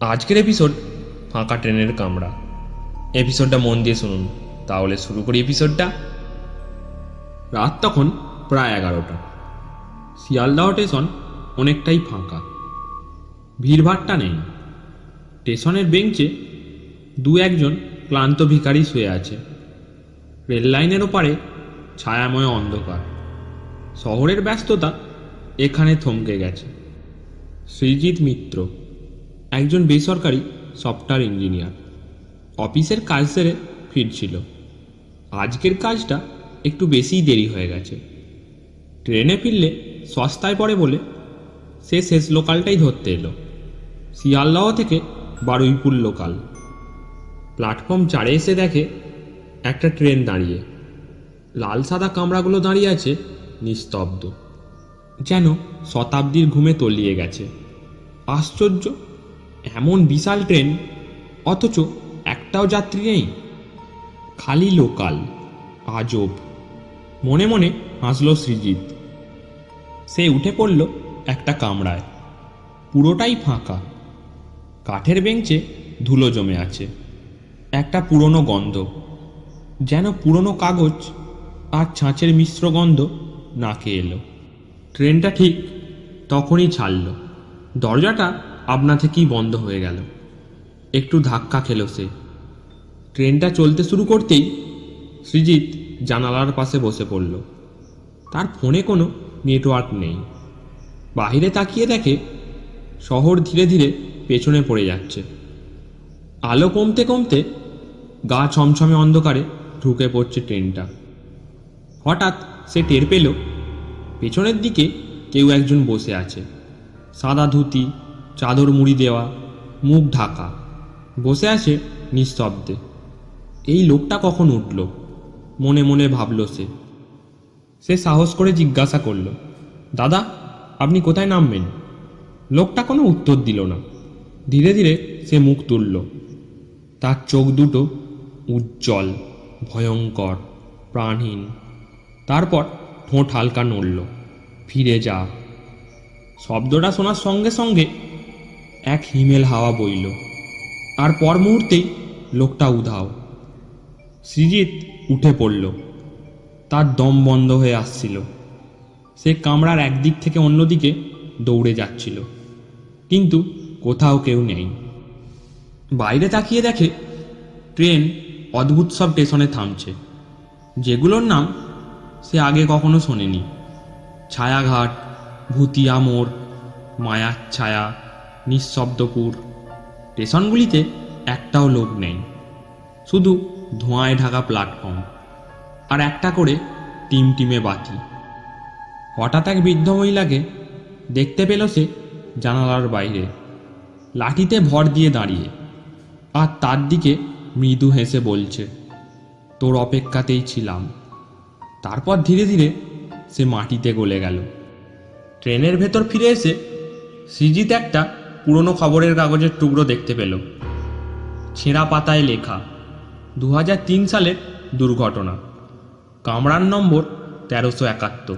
আজকের এপিসোড ফাঁকা ট্রেনের কামড়া এপিসোডটা মন দিয়ে শুনুন, তাহলে শুরু করি এপিসোডটা রাত তখন প্রায় এগারোটা। শিয়ালদাহ স্টেশন অনেকটাই ফাঁকা। ভিড়ভাট্টা নেই। স্টেশনের বেঞ্চে দু একজন ক্লান্ত ভিখারি শুয়ে আছে। রেল লাইনের ওপারে ছায়াময় অন্ধকার। শহরের ব্যস্ততা এখানে থমকে গেছে। সৃজিৎ মিত্র। একজন বেসরকারি সফটওয়্যার ইঞ্জিনিয়ার অফিসের কাজ সেরে ফিরছিল। আজকের কাজটা একটু বেশিই দেরি হয়ে গেছে। ট্রেনে ফিরলে সস্তায় পড়ে বলে সে শেষ লোকালটাই ধরতে এলো। শিয়ালদহ থেকে বারুইপুর লোকাল। প্ল্যাটফর্ম চারে এসে দেখে একটা ট্রেন দাঁড়িয়ে। লাল সাদা কামরাগুলো দাঁড়িয়ে আছে নিস্তব্ধ। যেন শতাব্দীর ঘুমে তলিয়ে গেছে। আশ্চর্য এমন বিশাল ট্রেন, অথচ একটাও যাত্রী নেই। খালি লোকাল, আজব। মনে মনে হাসল সৃজিত। সে উঠে পড়ল একটা কামরায়। পুরোটাই ফাঁকা। কাঠের বেঞ্চে ধুলো জমে আছে। একটা পুরনো গন্ধ। যেন পুরনো কাগজ আর ছাঁচের মিশ্র গন্ধ নাকে এলো। ট্রেনটা ঠিক তখনই ছাড়ল। দরজাটা আপনা থেকেই বন্ধ হয়ে গেল। একটু ধাক্কা খেল সে। ট্রেনটা চলতে শুরু করতেই সৃজিত জানালার পাশে বসে পড়ল। তার ফোনে কোনো নেটওয়ার্ক নেই। বাইরে তাকিয়ে দেখে শহর ধীরে ধীরে পেছনে পড়ে যাচ্ছে। আলো কমতে কমতে গা ছমছমে অন্ধকারে ঢুকে পড়ছে ট্রেনটা। হঠাৎ সে টের পেল, পেছনের দিকে কেউ একজন বসে আছে। সাদা ধুতি চাদর মুড়ি দেওয়া, মুখ ঢাকা, বসে আছে নিস্তব্ধে। এই লোকটা কখন উঠল? মনে মনে ভাবল সে। সে সাহস করে জিজ্ঞাসা করল, দাদা, আপনি কোথায় নামবেন? লোকটা কোনো উত্তর দিল না। ধীরে ধীরে সে মুখ তুলল। তার চোখ দুটো উজ্জ্বল, ভয়ঙ্কর, প্রাণহীন। তারপর ঠোঁট হালকা নড়ল, ফিরে যা। শব্দটা শোনার সঙ্গে সঙ্গে এক হিমেল হাওয়া বইল। আর পর মুহূর্তেই লোকটা উধাও। সৃজিত উঠে পড়ল। তার দম বন্ধ হয়ে আসছিল। সে কামরার একদিক থেকে অন্যদিকে দৌড়ে যাচ্ছিল। কিন্তু কোথাও কেউ নেই। বাইরে তাকিয়ে দেখে ট্রেন অদ্ভুত সব স্টেশনে থামছে। যেগুলোর নাম সে আগে কখনো শোনেনি। ছায়াঘাট ভূতিয়া মোড় মায়ার ছায়া নিঃশব্দপুর স্টেশনগুলিতে একটাও লোক নেই। শুধু ধোঁয়ায় ঢাকা প্ল্যাটফর্ম আর একটা করে টিম টিমে বাতি হঠাৎ এক বৃদ্ধ মহিলাকে দেখতে পেল সে জানালার বাইরে। লাঠিতে ভর দিয়ে দাঁড়িয়ে। আর তার দিকে মৃদু হেসে বলছে, তোর অপেক্ষাতেই ছিলাম। তারপর ধীরে ধীরে সে মাটিতে গলে গেল। ট্রেনের ভেতর ফিরে এসে সৃজিত একটা পুরনো খবরের কাগজের টুকরো দেখতে পেল। ছেঁড়া পাতায় লেখা দু হাজার তিন সালের দুর্ঘটনা। কামরার নম্বর তেরোশো একাত্তর,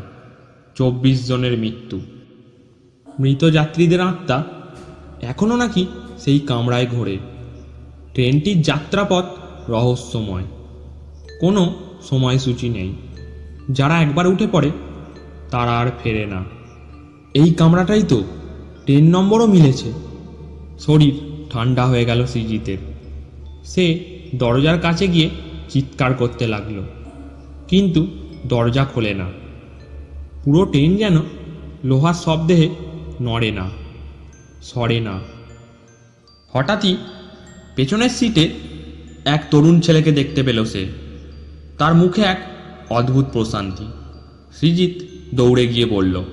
চব্বিশ জনের মৃত্যু। মৃত যাত্রীদের আত্মা এখনও নাকি সেই কামরায় ঘোরে। ট্রেনটির যাত্রাপথ রহস্যময়, কোনো সময়সূচি নেই। যারা একবার উঠে পড়ে, তারা আর ফেরে না। এই কামরাটাই তো ট্রেন নম্বরও মিলেছে। শরীর ঠান্ডা হয়ে গেল সৃজিতের। সে দরজার কাছে গিয়ে চিৎকার করতে লাগল। কিন্তু দরজা খোলে না। পুরো ট্রেন যেন লোহার শব্দে নড়ে না, সরে না। হঠাৎই পেছনের সিটে এক তরুণ ছেলেকে দেখতে পেল সে। তার মুখে এক অদ্ভুত প্রশান্তি। সৃজিত দৌড়ে গিয়ে বলল,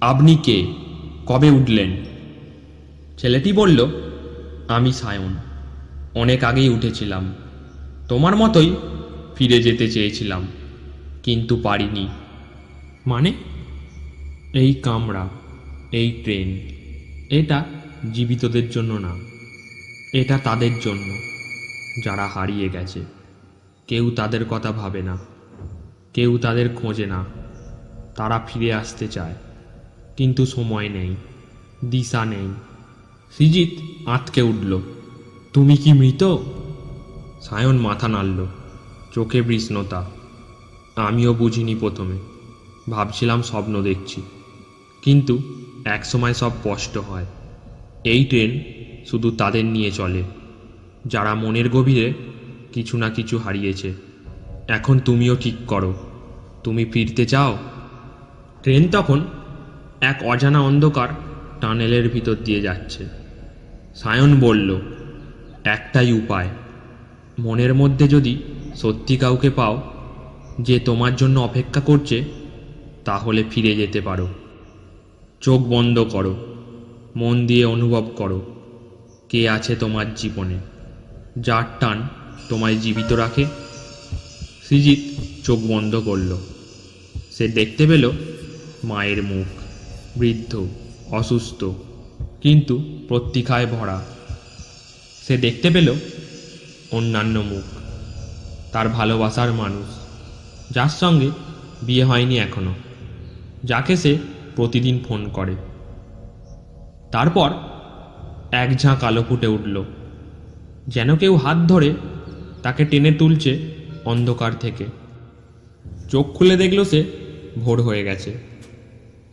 আপনি কে? কবে উঠলেন? ছেলেটি বলল, আমি সায়ন, অনেক আগেই উঠেছিলাম। তোমার মতোই ফিরে যেতে চেয়েছিলাম, কিন্তু পারিনি। মানে? এই কামরা, এই ট্রেন, এটা জীবিতদের জন্য না, এটা তাদের জন্য, যারা হারিয়ে গেছে। কেউ তাদের কথা ভাবে না, কেউ তাদের খোঁজে না, তারা ফিরে আসতে চায়। কিন্তু সময় নেই, দিশা নেই। সৃজিত আঁতকে উঠল। তুমি কি মৃত? সায়ন মাথা নাড়ল, চোখে বৃষ্ণতা। আমিও বুঝিনি প্রথমে, ভাবছিলাম স্বপ্ন দেখছি। কিন্তু একসময় সব স্পষ্ট হয়। এই ট্রেন শুধু তাদের নিয়ে চলে, যারা মনের গভীরে কিছু না কিছু হারিয়েছে। এখন তুমিও ঠিক করো, তুমি ফিরতে চাও? ট্রেন তখন এক অজানা অন্ধকার টানেলের ভিতর দিয়ে যাচ্ছে। সায়ন বলল, একটাই উপায়। মনের মধ্যে যদি সত্যি কাউকে পাও যে তোমার জন্য অপেক্ষা করছে, তাহলে ফিরে যেতে পারো। চোখ বন্ধ করো, মন দিয়ে অনুভব করো, কে আছে তোমার জীবনে, যার টান তোমায় জীবিত রাখে? সৃজিত চোখ বন্ধ করল। সে দেখতে পেল মায়ের মুখ। বৃদ্ধ, অসুস্থ, কিন্তু প্রতীক্ষায় ভরা। সে দেখতে পেল অন্যান্য মুখ, তার ভালোবাসার মানুষ, যার সঙ্গে বিয়ে হয়নি এখনও, যাকে সে প্রতিদিন ফোন করে। তারপর এক ঝাঁক আলো ফুটে উঠল, যেন কেউ হাত ধরে তাকে টেনে তুলছে অন্ধকার থেকে। চোখ খুলে দেখল সে ভোর হয়ে গেছে।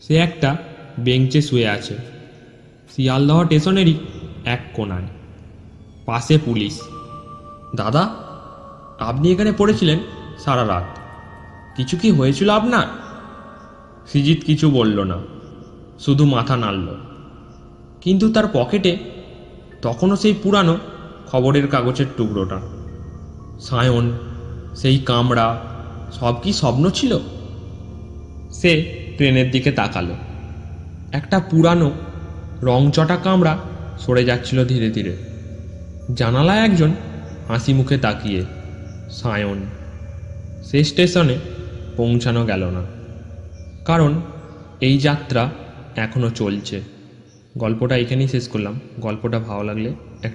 সে একটা বেঞ্চে শুয়ে আছে। শিয়ালদহ স্টেশনেরই এক কোণায় পাশে পুলিশ। দাদা, আপনি এখানে পড়েছিলেন সারা রাত। কিছু কি হয়েছিল আপনার? সৃজিত কিছু বলল না, শুধু মাথা নাড়ল। কিন্তু তার পকেটে তখনও সেই পুরানো খবরের কাগজের টুকরোটা। সায়ন, সেই কামড়া, সব কি স্বপ্ন ছিল? সে ট্রেনের দিকে তাকালো। একটা পুরানো রংচটা কামড়া সরে যাচ্ছিল ধীরে ধীরে। জানালায় একজন হাসি মুখে তাকিয়ে সায়ন, সে স্টেশনে পৌঁছানো গেল না। কারণ এই যাত্রা এখনও চলছে। গল্পটা এখানেই শেষ করলাম। গল্পটা ভালো লাগলে